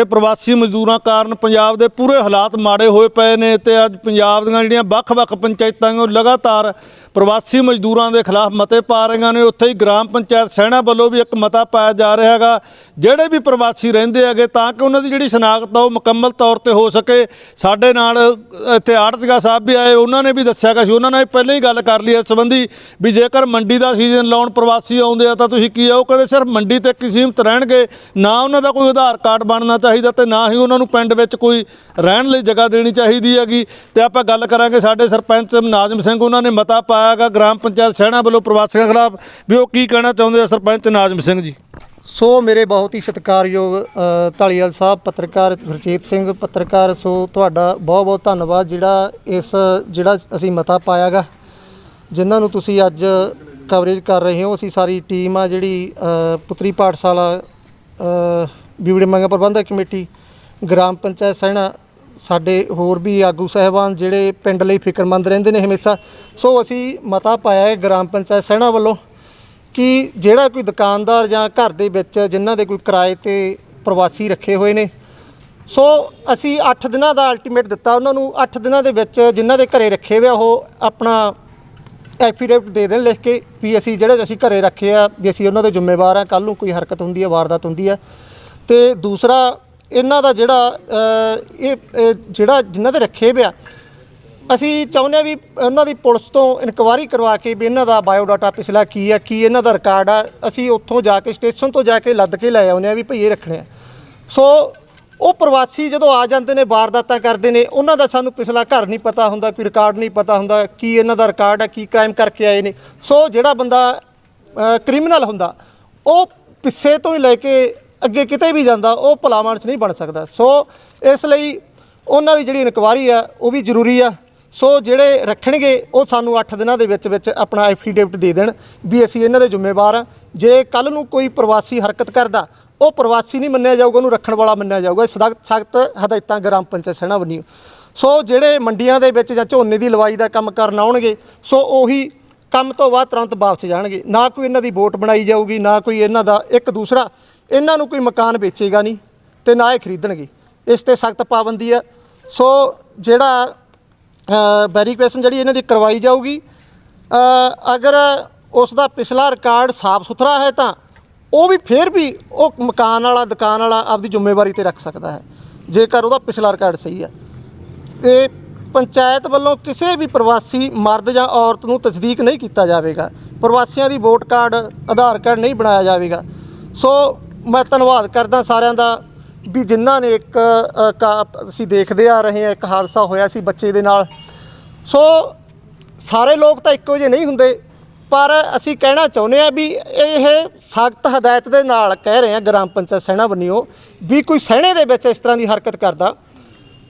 ਇੱਥੇ ਪ੍ਰਵਾਸੀ ਮਜ਼ਦੂਰਾਂ ਕਾਰਨ ਪੰਜਾਬ ਦੇ ਪੂਰੇ ਹਾਲਾਤ ਮਾੜੇ ਹੋਏ ਪਏ ਨੇ ਤੇ ਅੱਜ ਪੰਜਾਬ ਦੀਆਂ ਜਿਹੜੀਆਂ ਵੱਖ-ਵੱਖ ਪੰਚਾਇਤਾਂ ਨੇ ਉਹ ਲਗਾਤਾਰ ਪ੍ਰਵਾਸੀ ਮਜ਼ਦੂਰਾਂ ਦੇ ਖਿਲਾਫ ਮਤੇ ਪਾ ਰਹੀਆਂ ਨੇ। ਉੱਥੇ ਹੀ ਗ੍ਰਾਮ ਪੰਚਾਇਤ ਸੈਣਾ ਵੱਲੋਂ ਵੀ ਇੱਕ ਮਤਾ ਪਾਇਆ ਜਾ ਰਿਹਾ ਹੈਗਾ। ਜਿਹੜੇ ਵੀ ਪ੍ਰਵਾਸੀ ਰਹਿੰਦੇ ਹੈਗੇ ਤਾਂ ਕਿ ਉਹਨਾਂ ਦੀ ਜਿਹੜੀ ਸ਼ਨਾਖਤ ਆ ਉਹ ਮੁਕੰਮਲ ਤੌਰ ਤੇ ਹੋ ਸਕੇ। ਸਾਡੇ ਨਾਲ ਇੱਥੇ ਆੜਤਗਾ ਸਾਹਿਬ ਵੀ ਆਏ, ਉਹਨਾਂ ਨੇ ਵੀ ਦੱਸਿਆ ਕਿ ਉਹਨਾਂ ਨਾਲ ਪਹਿਲਾਂ ਹੀ ਗੱਲ ਕਰ ਲਈ ਇਸ ਸੰਬੰਧੀ ਵੀ ਜੇਕਰ ਮੰਡੀ ਦਾ ਸੀਜ਼ਨ ਲਾਉਣ ਪ੍ਰਵਾਸੀ ਆਉਂਦੇ ਆ ਤਾਂ ਤੁਸੀਂ ਕੀ ਆ, ਉਹ ਕਹਿੰਦੇ ਸਿਰਫ ਮੰਡੀ ਤੇ ਇੱਕ ਹੀ ਸੀਮਤ ਰਹਿਣਗੇ, ਨਾ ਉਹਨਾਂ ਦਾ ਕੋਈ ਆਧਾਰ ਕਾਰਡ ਬਣਨਾ ਚਾਹੀਦਾ ਚਾਹੀਦਾ ਤੇ ਨਾ ਹੀ ਉਹਨਾਂ ਨੂੰ ਪਿੰਡ ਵਿੱਚ ਕੋਈ ਰਹਿਣ ਲਈ ਜਗ੍ਹਾ ਦੇਣੀ ਚਾਹੀਦੀ ਹੈਗੀ। ਤੇ ਆਪਾਂ ਗੱਲ ਕਰਾਂਗੇ ਸਾਡੇ ਸਰਪੰਚ ਨਾਜ਼ਮ ਸਿੰਘ ਉਹਨਾਂ ਨੇ ਮਤਾ ਪਾਇਆ ਗਾ ਗ੍ਰਾਮ ਪੰਚਾਇਤ ਸਹਿਣਾ ਵੱਲੋਂ ਪ੍ਰਵਾਸੀਆਂ ਖਿਲਾਫ। ਵੀ ਉਹ ਕੀ ਕਹਿਣਾ ਚਾਹੁੰਦੇ ਆ ਸਰਪੰਚ ਨਾਜ਼ਮ ਸਿੰਘ ਜੀ? ਸੋ ਮੇਰੇ ਬਹੁਤ ਹੀ ਸਤਿਕਾਰਯੋਗ ਅ, ਢਾਲੀਵਾਲ ਸਾਹਿਬ ਪੱਤਰਕਾਰ ਗੁਰਜੀਤ ਸਿੰਘ ਪੱਤਰਕਾਰ ਸੋ ਤੁਹਾਡਾ ਬਹੁਤ ਬਹੁਤ ਧੰਨਵਾਦ ਜਿਹੜਾ ਇਸ ਜਿਹੜਾ ਅਸੀਂ ਮਤਾ ਪਾਇਆਗਾ ਜਿਨ੍ਹਾਂ ਨੂੰ ਤੁਸੀਂ ਅੱਜ ਕਵਰੇਜ ਕਰ ਰਹੇ ਹੋ ਅਸੀਂ ਸਾਰੀ ਟੀਮ ਆ ਜਿਹੜੀ ਪੁੱਤਰੀ ਪਾਠਸ਼ਾਲਾ ਬੀਵੜੇ ਮੰਗਾ ਪ੍ਰਬੰਧਕ ਕਮੇਟੀ, ਗ੍ਰਾਮ ਪੰਚਾਇਤ ਸਹਿਣਾ ਸਾਡੇ ਹੋਰ ਵੀ ਆਗੂ ਸਹਿਬਾਨ ਜਿਹੜੇ ਪਿੰਡ ਲਈ ਫਿਕਰਮੰਦ ਰਹਿੰਦੇ ਨੇ ਹਮੇਸ਼ਾ। ਸੋ ਅਸੀਂ ਮਤਾ ਪਾਇਆ ਹੈ ਗ੍ਰਾਮ ਪੰਚਾਇਤ ਸਹਿਣਾ ਵੱਲੋਂ ਕਿ ਜਿਹੜਾ ਕੋਈ ਦੁਕਾਨਦਾਰ ਜਾਂ ਘਰ ਦੇ ਵਿੱਚ ਜਿਨ੍ਹਾਂ ਦੇ ਕੋਈ ਕਿਰਾਏ ਤੇ ਪ੍ਰਵਾਸੀ ਰੱਖੇ ਹੋਏ ਨੇ, ਸੋ ਅਸੀਂ 8 ਦਿਨਾਂ ਦਾ ਅਲਟੀਮੇਟ ਦਿੱਤਾ ਉਹਨਾਂ ਨੂੰ। 8 ਦਿਨਾਂ ਦੇ ਵਿੱਚ ਜਿਨ੍ਹਾਂ ਦੇ ਘਰੇ ਰੱਖੇ ਹੋਏ ਆ, ਉਹ ਆਪਣਾ ਐਫੀਡੇਵਿਟ ਦੇ ਦੇਣ ਲਿਖ ਕੇ ਵੀ ਅਸੀਂ ਜਿਹੜੇ ਅਸੀਂ ਘਰੇ ਰੱਖੇ ਆ, ਵੀ ਅਸੀਂ ਉਹਨਾਂ ਦੇ ਜ਼ਿੰਮੇਵਾਰ ਆ ਕੱਲ ਨੂੰ ਕੋਈ ਹਰਕਤ ਹੁੰਦੀ ਹੈ ਵਾਰਦਾਤ ਹੁੰਦੀ ਹੈ ਤੇ ਦੂਸਰਾ ਇਹਨਾਂ ਦਾ ਜਿਹੜਾ ਇਹ ਜਿਹੜਾ ਜਿਨ੍ਹਾਂ ਦੇ ਰੱਖੇ ਪਿਆ ਅਸੀਂ ਚਾਹੁੰਦੇ ਹਾਂ ਵੀ ਉਹਨਾਂ ਦੀ ਪੁਲਿਸ ਤੋਂ ਇਨਕੁਆਇਰੀ ਕਰਵਾ ਕੇ ਵੀ ਇਹਨਾਂ ਦਾ ਬਾਇਓਡਾਟਾ ਪਿਛਲਾ ਕੀ ਆ, ਕੀ ਇਹਨਾਂ ਦਾ ਰਿਕਾਰਡ ਆ, ਅਸੀਂ ਉੱਥੋਂ ਜਾ ਕੇ ਸਟੇਸ਼ਨ ਤੋਂ ਜਾ ਕੇ ਲੱਦ ਕੇ ਲੈ ਆਉਂਦੇ ਆ ਵੀ ਭਈ ਇਹ ਰੱਖਣੇ ਆ। ਸੋ ਉਹ ਪ੍ਰਵਾਸੀ ਜਦੋਂ ਆ ਜਾਂਦੇ ਨੇ, ਵਾਰਦਾਤਾਂ ਕਰਦੇ ਨੇ, ਉਹਨਾਂ ਦਾ ਸਾਨੂੰ ਪਿਛਲਾ ਘਰ ਨਹੀਂ ਪਤਾ ਹੁੰਦਾ, ਕੋਈ ਰਿਕਾਰਡ ਨਹੀਂ ਪਤਾ ਹੁੰਦਾ, ਕੀ ਇਹਨਾਂ ਦਾ ਰਿਕਾਰਡ ਆ, ਕੀ ਕ੍ਰਾਈਮ ਕਰਕੇ ਆਏ ਨੇ। ਸੋ ਜਿਹੜਾ ਬੰਦਾ ਕ੍ਰਿਮੀਨਲ ਹੁੰਦਾ, ਉਹ ਪਿੱਛੇ ਤੋਂ ਹੀ ਲੈ ਕੇ ਅੱਗੇ ਕਿਤੇ ਵੀ ਜਾਂਦਾ, ਉਹ ਭਲਾਮਾਨ ਚ ਨਹੀਂ ਬਣ ਸਕਦਾ। ਸੋ ਇਸ ਲਈ ਉਹਨਾਂ ਦੀ ਜਿਹੜੀ ਇਨਕੁਆਇਰੀ ਆ, ਉਹ ਵੀ ਜ਼ਰੂਰੀ ਆ। ਸੋ ਜਿਹੜੇ ਰੱਖਣਗੇ, ਉਹ ਸਾਨੂੰ 8 ਦਿਨਾਂ ਦੇ ਵਿੱਚ ਵਿੱਚ ਆਪਣਾ ਐਫੀਡੇਵਿਟ ਦੇ ਦੇਣ ਵੀ ਅਸੀਂ ਇਹਨਾਂ ਦੇ ਜ਼ਿੰਮੇਵਾਰ ਆ। ਜੇ ਕੱਲ ਨੂੰ ਕੋਈ ਪ੍ਰਵਾਸੀ ਹਰਕਤ ਕਰਦਾ, ਉਹ ਪ੍ਰਵਾਸੀ ਨਹੀਂ ਮੰਨਿਆ ਜਾਊਗਾ, ਉਹਨੂੰ ਰੱਖਣ ਵਾਲਾ ਮੰਨਿਆ ਜਾਊਗਾ। ਸਖਤ ਸਖਤ ਹਦਾਇਤਾਂ ਗ੍ਰਾਮ ਪੰਚਾਇਤ ਸਹਿਣਾ ਬੰਨਿਓ ਸੋ ਜਿਹੜੇ ਮੰਡੀਆਂ ਦੇ ਵਿੱਚ ਜਾਂ ਝੋਨੇ ਦੀ ਲਵਾਈ ਦਾ ਕੰਮ ਕਰਨ ਆਉਣਗੇ, ਸੋ ਉਹੀ ਕੰਮ ਤੋਂ ਬਾਅਦ ਤੁਰੰਤ ਵਾਪਸ ਜਾਣਗੇ। ਨਾ ਕੋਈ ਇਹਨਾਂ ਦੀ ਵੋਟ ਬਣਾਈ ਜਾਊਗੀ, ਨਾ ਕੋਈ ਇਹਨਾਂ ਦਾ ਇੱਕ ਦੂਸਰਾ ਇਹਨਾਂ ਨੂੰ ਕੋਈ ਮਕਾਨ ਵੇਚੇਗਾ ਨਹੀਂ ਤੇ ਨਾ ਇਹ ਖਰੀਦਣਗੇ। ਇਸ ਤੇ ਸਖਤ ਪਾਬੰਦੀ ਆ ਸੋ ਜਿਹੜਾ ਵੈਰੀਫਿਕੇਸ਼ਨ ਜਿਹੜੀ ਇਹਨਾਂ ਦੀ ਕਰਵਾਈ ਜਾਊਗੀ ਅਗਰ ਉਸ ਦਾ ਪਿਛਲਾ ਰਿਕਾਰਡ ਸਾਫ਼ ਸੁਥਰਾ ਹੈ ਤਾਂ ਉਹ ਵੀ ਫੇਰ ਵੀ ਉਹ ਮਕਾਨ ਵਾਲਾ, ਦੁਕਾਨ ਵਾਲਾ ਆਪਦੀ ਜ਼ਿੰਮੇਵਾਰੀ ਤੇ ਰੱਖ ਸਕਦਾ ਹੈ, ਜੇਕਰ ਉਹਦਾ ਪਿਛਲਾ ਰਿਕਾਰਡ ਸਹੀ ਹੈ। ਤੇ ਪੰਚਾਇਤ ਵੱਲੋਂ ਕਿਸੇ ਵੀ ਪ੍ਰਵਾਸੀ ਮਰਦ ਜਾਂ ਔਰਤ ਨੂੰ ਤਸਦੀਕ ਨਹੀਂ ਕੀਤਾ ਜਾਵੇਗਾ। ਪ੍ਰਵਾਸੀਆਂ ਦੀ ਵੋਟ ਕਾਰਡ ਆਧਾਰ ਕਾਰਡ ਨਹੀਂ ਬਣਾਇਆ ਜਾਵੇਗਾ। ਸੋ ਮੈਂ ਧੰਨਵਾਦ ਕਰਦਾ ਸਾਰਿਆਂ ਦਾ ਵੀ ਜਿਨ੍ਹਾਂ ਨੇ ਇੱਕ ਕਾ- ਅਸੀਂ ਦੇਖਦੇ ਆ ਰਹੇ ਹਾਂ, ਇੱਕ ਹਾਦਸਾ ਹੋਇਆ ਸੀ ਬੱਚੇ ਦੇ ਨਾਲ। ਸੋ ਸਾਰੇ ਲੋਕ ਤਾਂ ਇੱਕੋ ਜਿਹੇ ਨਹੀਂ ਹੁੰਦੇ, ਪਰ ਅਸੀਂ ਕਹਿਣਾ ਚਾਹੁੰਦੇ ਆ ਵੀ ਇਹ ਸਖਤ ਹਦਾਇਤ ਦੇ ਨਾਲ ਕਹਿ ਰਹੇ ਆ ਗ੍ਰਾਮ ਪੰਚਾਇਤ ਸਹਿਣਾ ਬੰਨਿਓ ਵੀ ਕੋਈ ਸਹਿਣੇ ਦੇ ਵਿੱਚ ਇਸ ਤਰ੍ਹਾਂ ਦੀ ਹਰਕਤ ਕਰਦਾ।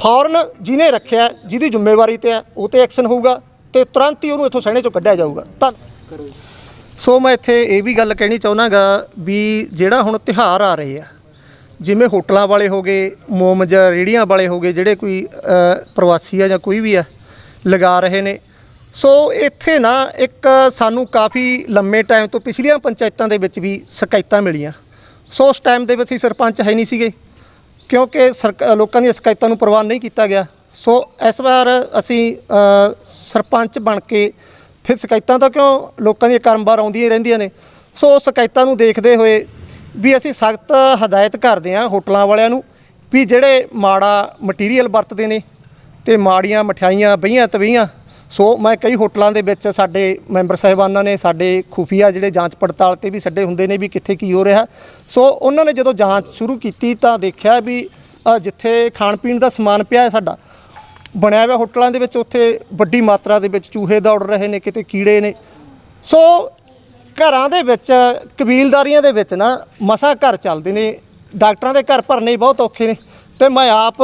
ਫੌਰਨ ਜਿਹਨੇ ਰੱਖਿਆ, ਜਿਹਦੀ ਜ਼ਿੰਮੇਵਾਰੀ ਤੇ ਹੈ, ਉਹ ਤੇ ਐਕਸ਼ਨ ਹੋਊਗਾ ਤੇ ਤੁਰੰਤ ਹੀ ਉਹਨੂੰ ਇੱਥੋਂ ਸਹਿਣੇ ਚੋਂ ਕੱਢਿਆ ਜਾਊਗਾ। ਧੰਨ ਸੋ ਮੈਂ ਇੱਥੇ ਇਹ ਵੀ ਗੱਲ ਕਹਿਣੀ ਚਾਹੁੰਦਾਗਾ ਵੀ ਜਿਹੜਾ ਹੁਣ ਤਿਹਾਰ ਆ ਰਹੇ ਆ, ਜਿਵੇਂ ਹੋਟਲਾਂ ਵਾਲੇ ਹੋ ਗਏ, ਮੋਮ ਜਾਂ ਰੇੜੀਆਂ ਵਾਲੇ ਹੋ ਗਏ, ਜਿਹੜੇ ਕੋਈ ਪ੍ਰਵਾਸੀ ਆ ਜਾਂ ਕੋਈ ਵੀ ਆ, ਲਗਾ ਰਹੇ ਨੇ। ਸੋ ਇੱਥੇ ਨਾ ਇੱਕ ਸਾਨੂੰ ਕਾਫੀ ਲੰਮੇ ਟਾਈਮ ਤੋਂ ਪਿਛਲੀਆਂ ਪੰਚਾਇਤਾਂ ਦੇ ਵਿੱਚ ਵੀ ਸ਼ਿਕਾਇਤਾਂ ਮਿਲੀਆਂ। ਸੋ ਉਸ ਟਾਈਮ ਦੇ ਵਿੱਚ ਅਸੀਂ ਸਰਪੰਚ ਹੈ ਨਹੀਂ ਸੀਗੇ, ਕਿਉਂਕਿ ਸਰਕ- ਲੋਕਾਂ ਦੀਆਂ ਸ਼ਿਕਾਇਤਾਂ ਨੂੰ ਪ੍ਰਵਾਨ ਨਹੀਂ ਕੀਤਾ ਗਿਆ। ਸੋ ਇਸ ਵਾਰ ਅਸੀਂ ਸਰਪੰਚ ਬਣ ਕੇ ਫਿਰ ਸ਼ਿਕਾਇਤਾਂ ਤਾਂ ਕਿਉਂ ਲੋਕਾਂ ਦੀਆਂ ਕਰਮਵਾਰ ਆਉਂਦੀਆਂ ਹੀ ਰਹਿੰਦੀਆਂ ਨੇ? ਸੋ ਸ਼ਿਕਾਇਤਾਂ ਨੂੰ ਦੇਖਦੇ ਹੋਏ ਵੀ ਅਸੀਂ ਸਖਤ ਹਦਾਇਤ ਕਰਦੇ ਹਾਂ ਹੋਟਲਾਂ ਵਾਲਿਆਂ ਨੂੰ ਵੀ ਜਿਹੜੇ ਮਾੜਾ ਮਟੀਰੀਅਲ ਵਰਤਦੇ ਨੇ ਤੇ ਮਾੜੀਆਂ ਮਠਿਆਈਆਂ ਬਈਆਂ ਤਵਈਆਂ ਸੋ ਮੈਂ ਕਈ ਹੋਟਲਾਂ ਦੇ ਵਿੱਚ ਸਾਡੇ ਮੈਂਬਰ ਸਾਹਿਬਾਨਾਂ ਨੇ, ਸਾਡੇ ਖੁਫੀਆ ਜਿਹੜੇ ਜਾਂਚ ਪੜਤਾਲ ਤੇ ਵੀ ਛੱਡੇ ਹੁੰਦੇ ਨੇ ਵੀ ਕਿੱਥੇ ਕੀ ਹੋ ਰਿਹਾ। ਸੋ ਉਹਨਾਂ ਨੇ ਜਦੋਂ ਜਾਂਚ ਸ਼ੁਰੂ ਕੀਤੀ ਤਾਂ ਦੇਖਿਆ ਵੀ ਜਿੱਥੇ ਖਾਣ ਪੀਣ ਦਾ ਸਮਾਨ ਪਿਆ ਹੈ ਸਾਡਾ ਬਣਿਆ ਹੋਇਆ ਹੋਟਲਾਂ ਦੇ ਵਿੱਚ, ਉੱਥੇ ਵੱਡੀ ਮਾਤਰਾ ਦੇ ਵਿੱਚ ਚੂਹੇ ਦੌੜ ਰਹੇ ਨੇ, ਕਿਤੇ ਕੀੜੇ ਨੇ। ਸੋ ਘਰਾਂ ਦੇ ਵਿੱਚ, ਕਬੀਲਦਾਰੀਆਂ ਦੇ ਵਿੱਚ ਨਾ ਮਸਾ ਘਰ ਚੱਲਦੇ ਨੇ। ਡਾਕਟਰਾਂ ਦੇ ਘਰ ਭਰਨੇ ਬਹੁਤ ਔਖੇ ਨੇ। ਤੇ ਮੈਂ ਆਪ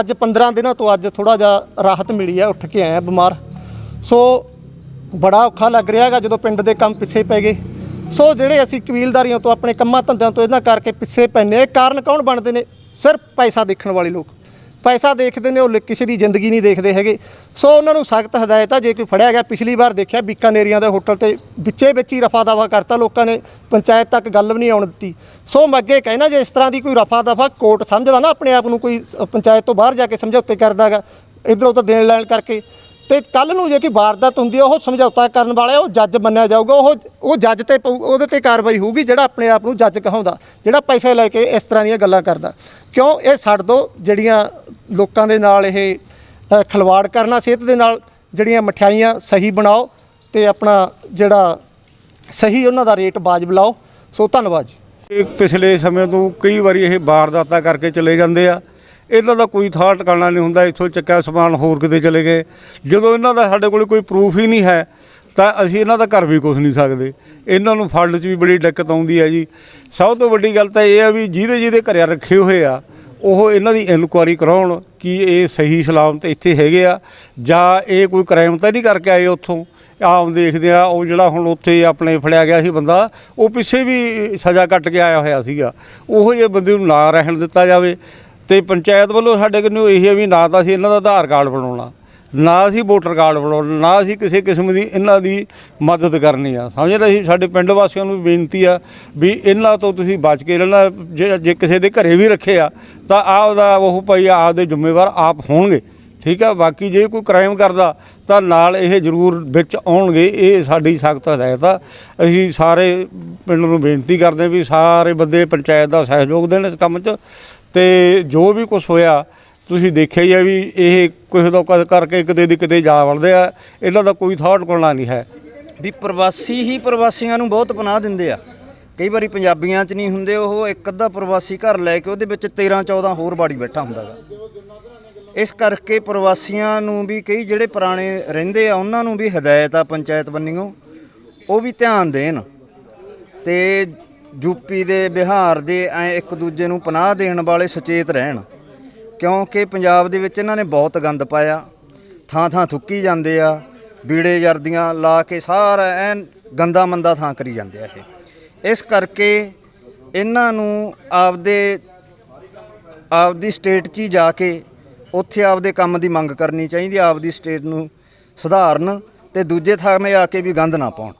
ਅੱਜ 15 ਦਿਨਾਂ ਤੋਂ ਅੱਜ ਥੋੜਾ ਜਿਹਾ ਰਾਹਤ ਮਿਲੀ ਹੈ, ਉੱਠ ਕੇ ਆਇਆ ਬਿਮਾਰ। ਸੋ ਬੜਾ ਔਖਾ ਲੱਗ ਰਿਹਾ ਹੈਗਾ ਜਦੋਂ ਪਿੰਡ ਦੇ ਕੰਮ ਪਿੱਛੇ ਪੈ ਗਏ। ਸੋ ਜਿਹੜੇ ਅਸੀਂ ਕਬੀਲਦਾਰੀਆਂ ਤੋਂ, ਆਪਣੇ ਕੰਮਾਂ ਧੰਦਿਆਂ ਤੋਂ ਇਹਨਾਂ ਕਰਕੇ ਪਿੱਛੇ ਪੈਨੇ ਕਾਰਨ ਕੌਣ ਬਣਦੇ ਨੇ? ਸਿਰਫ ਪੈਸਾ ਦੇਖਣ ਵਾਲੇ ਲੋਕ। ਪੈਸਾ ਦੇਖਦੇ ਨੇ, ਉਹ ਲ- ਕਿਸੇ ਦੀ ਜ਼ਿੰਦਗੀ ਨਹੀਂ ਦੇਖਦੇ ਹੈਗੇ। ਸੋ ਉਹਨਾਂ ਨੂੰ ਸਖਤ ਹਦਾਇਤ ਆ ਜੇ ਕੋਈ ਫੜਿਆ ਗਿਆ, ਪਿਛਲੀ ਵਾਰ ਦੇਖਿਆ ਬੀਕਾਨੇਰੀਆਂ ਦੇ ਹੋਟਲ ਤੇ ਵਿੱਚੇ ਵਿੱਚ ਹੀ ਰਫਾ ਦਫਾ ਕਰਤਾ ਲੋਕਾਂ ਨੇ, ਪੰਚਾਇਤ ਤੱਕ ਗੱਲ ਵੀ ਨਹੀਂ ਆਉਣ ਦਿੱਤੀ। ਸੋ ਮੈਂ ਅੱਗੇ ਕਹਿਣਾ, ਜੇ ਇਸ ਤਰ੍ਹਾਂ ਦੀ ਕੋਈ ਰਫਾ ਦਫਾ ਕੋਰਟ ਸਮਝਦਾ ਨਾ, ਆਪਣੇ ਆਪ ਨੂੰ ਕੋਈ ਸ- ਪੰਚਾਇਤ ਤੋਂ ਬਾਹਰ ਜਾ ਕੇ ਸਮਝੌਤੇ ਕਰਦਾਗਾ ਇਧਰ ਉਧਰ ਦੇਣ ਲੈਣ ਕਰਕੇ ਤੇ ਕੱਲ ਨੂੰ ਜੇ ਕੋਈ ਵਾਰਦਾਤ ਹੁੰਦੀ ਹੈ ਉਹ ਸਮਝੌਤਾ ਕਰਨ ਵਾਲਾ ਉਹ ਜੱਜ ਮੰਨਿਆ ਜਾਊਗਾ ਉਹ ਉਹ ਜੱਜ ਤੇ ਪਊ- ਉਹਦੇ ਤੇ ਕਾਰਵਾਈ ਹੋਊਗੀ ਜਿਹੜਾ ਆਪਣੇ ਆਪ ਨੂੰ ਜੱਜ ਕਹਾਉਂਦਾ ਜਿਹੜਾ ਪੈਸੇ ਲੈ ਕੇ ਇਸ ਤਰ੍ਹਾਂ ਦੀਆਂ ਗੱਲਾਂ ਕਰਦਾ। ਕਿਉਂ? ਇਹ ਛੱਡ ਦੋ ਜਿਹੜੀਆਂ ਲੋਕਾਂ ਦੇ ਨਾਲ ਇਹ ਅ, ਖਿਲਵਾੜ ਕਰਨਾ ਸਿਹਤ ਦੇ ਨਾਲ ਜਿਹੜੀਆਂ ਮਠਿਆਈਆਂ ਸਹੀ ਬਣਾਓ ਤੇ ਆਪਣਾ ਜਿਹੜਾ ਸਹੀ ਉਹਨਾਂ ਦਾ ਰੇਟ ਬਾਜ ਬੁਲਾਓ। ਸੋ ਧੰਨਵਾਦ ਜੀ। ਇਹ ਪਿਛਲੇ ਸਮੇਂ ਤੋਂ ਕਈ ਵਾਰੀ ਇਹ ਵਾਰਦਾਤਾਂ ਕਰਕੇ ਚਲੇ ਜਾਂਦੇ ਆ। ਇਹਨਾਂ ਦਾ ਕੋਈ ਥਾਂ ਟਿਕਾਣਾ ਨਹੀਂ ਹੁੰਦਾ, ਇੱਥੋਂ ਚੱਕਿਆ ਸਮਾਨ ਹੋਰ ਕਿਤੇ ਚਲੇ ਗਏ। ਜਦੋਂ ਇਹਨਾਂ ਦਾ ਸਾਡੇ ਕੋਲ ਕੋਈ ਪ੍ਰੂਫ ਹੀ ਨਹੀਂ ਹੈ, ਤਾਂ ਅਸੀਂ ਇਹਨਾਂ ਦਾ ਘਰ ਵੀ ਕੁਝ ਨਹੀਂ ਸਕਦੇ। ਇਹਨਾਂ ਨੂੰ ਫੰਡ 'ਚ ਵੀ ਬੜੀ ਦਿੱਕਤ ਆਉਂਦੀ ਹੈ ਜੀ। ਸਭ ਤੋਂ ਵੱਡੀ ਗੱਲ ਤਾਂ ਇਹ ਆ ਵੀ ਜਿਹਦੇ ਜਿਹਦੇ ਘਰਿਆ ਰੱਖੇ ਹੋਏ ਆ, ਉਹ ਇਹਨਾਂ ਦੀ ਇਨਕੁਆਰੀ ਕਰਾਉਣ ਕਿ ਇਹ ਸਹੀ ਸਲਾਮਤ ਇੱਥੇ ਹੈਗੇ ਆ, ਜਾਂ ਇਹ ਕੋਈ ਕ੍ਰਾਈਮ ਤਾਂ ਨਹੀਂ ਕਰਕੇ ਆਏ ਉੱਥੋਂ। ਆਮ ਦੇਖਦੇ ਆ, ਉਹ ਜਿਹੜਾ ਹੁਣ ਉੱਥੇ ਆਪਣੇ ਫੜਿਆ ਗਿਆ ਸੀ ਬੰਦਾ, ਉਹ ਪਿੱਛੇ ਵੀ ਸਜ਼ਾ ਕੱਟ ਕੇ ਆਇਆ ਹੋਇਆ ਸੀਗਾ। ਉਹੋ ਜਿਹੇ ਬੰਦੇ ਨੂੰ ਨਾ ਰਹਿਣ ਦਿੱਤਾ ਜਾਵੇ। ਤੇ ਪੰਚਾਇਤ ਵੱਲੋਂ ਸਾਡੇ ਕੋਲ ਇਹ ਹੈ ਵੀ ਨਾ ਤਾਂ ਅਸੀਂ ਇਹਨਾਂ ਦਾ ਆਧਾਰ ਕਾਰਡ ਬਣਾਉਣਾ, ਨਾ ਅਸੀਂ ਵੋਟਰ ਕਾਰਡ ਬਣਾਉਣਾ, ਨਾ ਅਸੀਂ ਕਿਸੇ ਕਿਸਮ ਦੀ ਇਹਨਾਂ ਦੀ ਮਦਦ ਕਰਨੀ ਆ। ਸਮਝ ਰਹੇ ਅਸੀਂ, ਸਾਡੇ ਪਿੰਡ ਵਾਸੀਆਂ ਨੂੰ ਵੀ ਬੇਨਤੀ ਆ ਵੀ ਇਹਨਾਂ ਤੋਂ ਤੁਸੀਂ ਬਚ ਕੇ ਰਹਿਣਾ, ਜੇ ਜੇ ਕਿਸੇ ਦੇ ਘਰੇ ਵੀ ਰੱਖੇ ਆ, ਤਾਂ ਆਪ ਦਾ ਉਹ ਭਾਈ ਆਪਦੇ ਜ਼ਿੰਮੇਵਾਰ ਆਪ ਹੋਣਗੇ। ਠੀਕ ਆ, ਬਾਕੀ ਜੇ ਕੋਈ ਕ੍ਰਾਈਮ ਕਰਦਾ, ਤਾਂ ਨਾਲ ਇਹ ਜ਼ਰੂਰ ਵਿੱਚ ਆਉਣਗੇ, ਇਹ ਸਾਡੀ ਸਖਤ ਹਦਾਇਤ ਆ। ਅਸੀਂ ਸਾਰੇ ਪਿੰਡ ਨੂੰ ਬੇਨਤੀ ਕਰਦੇ ਵੀ ਸਾਰੇ ਬੰਦੇ ਪੰਚਾਇਤ ਦਾ ਸਹਿਯੋਗ ਦੇਣ ਇਸ ਕੰਮ 'ਚ। ਤੇ ਜੋ ਵੀ ਕੁਝ ਹੋਇਆ, ਤੁਸੀਂ ਦੇਖਿਆ ਹੀ ਆ ਵੀ ਇਹ ਕਿਸੇ ਦਾ ਕਦ ਕਰਕੇ ਕਿਤੇ ਦੀ ਕਿਤੇ ਜਾ ਵੜਦੇ ਆ, ਇਹਨਾਂ ਦਾ ਕੋਈ ਥਾਟ ਕੋਲਣਾ ਨਹੀਂ ਹੈ। ਵੀ ਪ੍ਰਵਾਸੀ ਹੀ ਪ੍ਰਵਾਸੀਆਂ ਨੂੰ ਬਹੁਤ ਪਨਾਹ ਦਿੰਦੇ ਆ। ਕਈ ਵਾਰੀ ਪੰਜਾਬੀਆਂ 'ਚ ਨਹੀਂ ਹੁੰਦੇ, ਉਹ ਇੱਕ ਅੱਧਾ ਪ੍ਰਵਾਸੀ ਘਰ ਲੈ ਕੇ ਉਹਦੇ ਵਿੱਚ 13 14 ਹੋਰ ਬਾੜੀ ਬੈਠਾ ਹੁੰਦਾ ਗਾ। ਇਸ ਕਰਕੇ ਪ੍ਰਵਾਸੀਆਂ ਨੂੰ ਵੀ ਕਈ ਜਿਹੜੇ ਪੁਰਾਣੇ ਰਹਿੰਦੇ ਆ, ਉਹਨਾਂ ਨੂੰ ਵੀ ਹਦਾਇਤ ਆ ਪੰਚਾਇਤ ਬੰਨਿਓ, ਉਹ ਵੀ ਧਿਆਨ ਦੇਣ। ਤੇ ਯੂਪੀ ਦੇ ਬਿਹਾਰ ਦੇ ਐ ਇੱਕ ਦੂਜੇ ਨੂੰ ਪਨਾਹ ਦੇਣ ਵਾਲੇ ਸੁਚੇਤ ਰਹਿਣ। ਕਿਉਂਕਿ ਪੰਜਾਬ ਦੇ ਵਿੱਚ ਇਹਨਾਂ ਨੇ ਬਹੁਤ ਗੰਦ ਪਾਇਆ। ਥਾਂ ਥਾਂ ਥੁੱਕੀ ਜਾਂਦੇ ਆ। ਬੀੜੇ ਜਰਦੀਆਂ ਲਾ ਕੇ ਸਾਰਾ ਐਨ ਗੰਦਾ ਮੰਦਾ ਥਾਂ ਕਰੀ ਜਾਂਦੇ ਆ ਇਹ। ਇਸ ਕਰਕੇ ਇਹਨਾਂ ਨੂੰ ਆਪਦੇ, ਆਪਦੀ ਸਟੇਟ 'ਚ ਹੀ ਜਾ ਕੇ ਉੱਥੇ ਆਪਦੇ ਕੰਮ ਦੀ ਮੰਗ ਕਰਨੀ ਚਾਹੀਦੀ, ਆਪਦੀ ਸਟੇਟ ਨੂੰ ਸੁਧਾਰਨ ਤੇ ਦੂਜੇ ਥਾਂ 'ਤੇ ਆ ਕੇ ਵੀ ਗੰਦ ਨਾ ਪਾਉਣ।